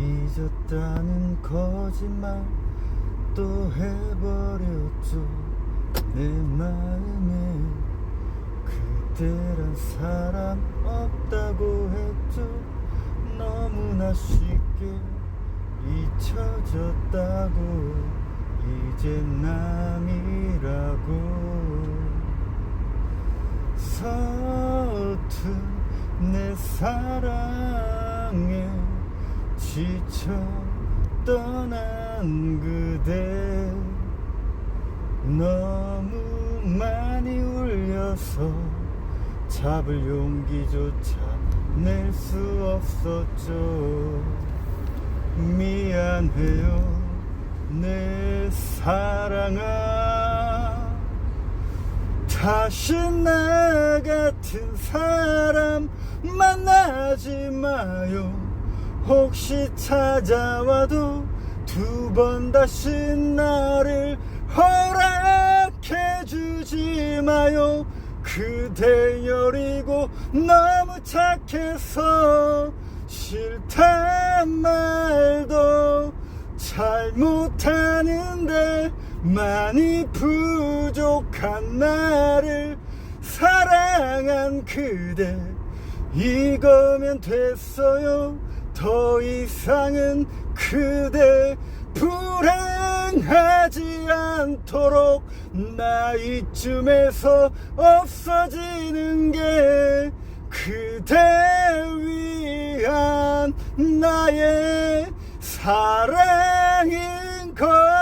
잊었다는 거짓말 또 해버렸죠. 내 마음에 그때란 사람 없다고 했죠. 너무나 쉽게 잊혀졌다고. 이제 남이라고. 서툰 내 사랑에 지쳐 떠난 그대 너무 많이 울려서 잡을 용기조차 낼 수 없었죠. 미안해요 내 사랑아. 다시 나 같은 사람 만나지 마요 혹시 찾아와도 두 번 다시 나를 허락해 주지 마요. 그대 여리고 너무 착해서 싫단 말도 잘 못하는데 많이 부족한 나를 사랑한 그대. 이거면 됐어요 더 이상은 그대 불행하지 않도록 나 이쯤에서 없어지는 게 그대 위한 나의 사랑인 걸